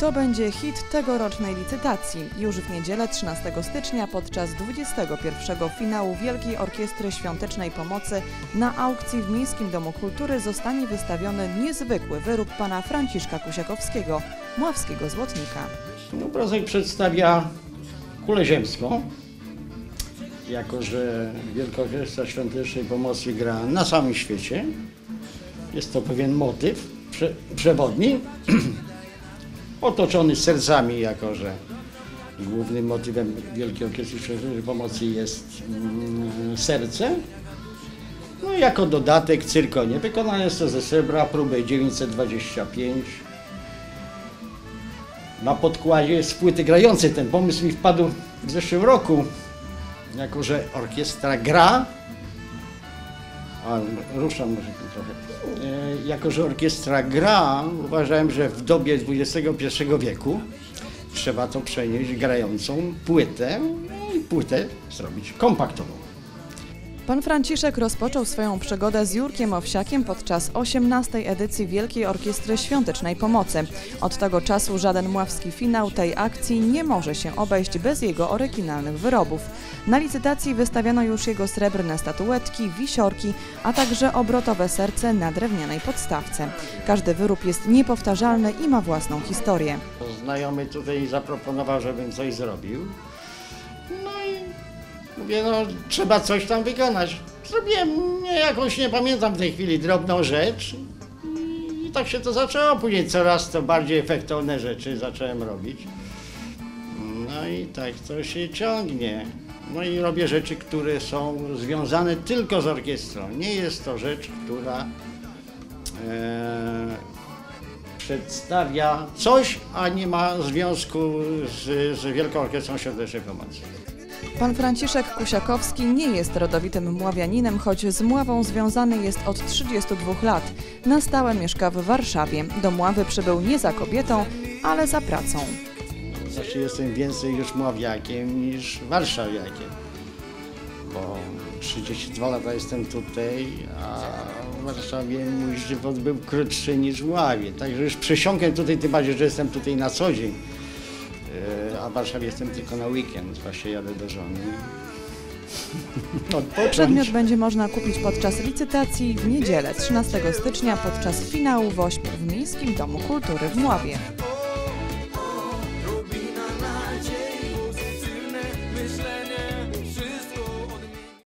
To będzie hit tegorocznej licytacji. Już w niedzielę 13 stycznia podczas 21. finału Wielkiej Orkiestry Świątecznej Pomocy na aukcji w Miejskim Domu Kultury zostanie wystawiony niezwykły wyrób pana Franciszka Kusiakowskiego, mławskiego złotnika. Obrazek przedstawia kulę ziemską, jako że Wielka Orkiestra Świątecznej Pomocy gra na całym świecie. Jest to pewien motyw prze, przewodni, otoczony sercami, jako że głównym motywem Wielkiej Orkiestry Pomocy jest mm, serce. No jako dodatek cyrkonie. Wykonane jest to ze srebra, próby 925. Na podkładzie jest płyty grającej. Ten pomysł mi wpadł w zeszłym roku, jako że orkiestra gra. A, ruszam może tu trochę. E, jako, że orkiestra gra, uważałem, że w dobie XXI wieku trzeba to przenieść grającą płytę no i płytę zrobić kompaktową. Pan Franciszek rozpoczął swoją przygodę z Jurkiem Owsiakiem podczas 18. edycji Wielkiej Orkiestry Świątecznej Pomocy. Od tego czasu żaden mławski finał tej akcji nie może się obejść bez jego oryginalnych wyrobów. Na licytacji wystawiano już jego srebrne statuetki, wisiorki, a także obrotowe serce na drewnianej podstawce. Każdy wyrób jest niepowtarzalny i ma własną historię. Znajomy tutaj zaproponował, żebym coś zrobił. I mówię, no trzeba coś tam wykonać. Zrobiłem jakąś, nie pamiętam w tej chwili, drobną rzecz. I tak się to zaczęło. Później coraz to bardziej efektowne rzeczy zacząłem robić. No i tak to się ciągnie. No i robię rzeczy, które są związane tylko z orkiestrą. Nie jest to rzecz, która e, przedstawia coś, a nie ma związku z, z Wielką Orkiestrą Świątecznej Pomocy. Pan Franciszek Kusiakowski nie jest rodowitym Mławianinem, choć z Mławą związany jest od 32 lat. Na stałe mieszka w Warszawie. Do Mławy przybył nie za kobietą, ale za pracą. Znaczy jestem więcej już Mławiakiem niż Warszawiakiem, bo 32 lata jestem tutaj, a w Warszawie mój żywot był krótszy niż w Mławie. Także już przesiąkłem tutaj, tym bardziej, że jestem tutaj na co dzień. E, A w Warszawie jestem tylko na weekend, właśnie jadę do żony. Przedmiot będzie można kupić podczas licytacji w niedzielę 13 stycznia podczas finału WOŚP w Miejskim Domu Kultury w Mławie.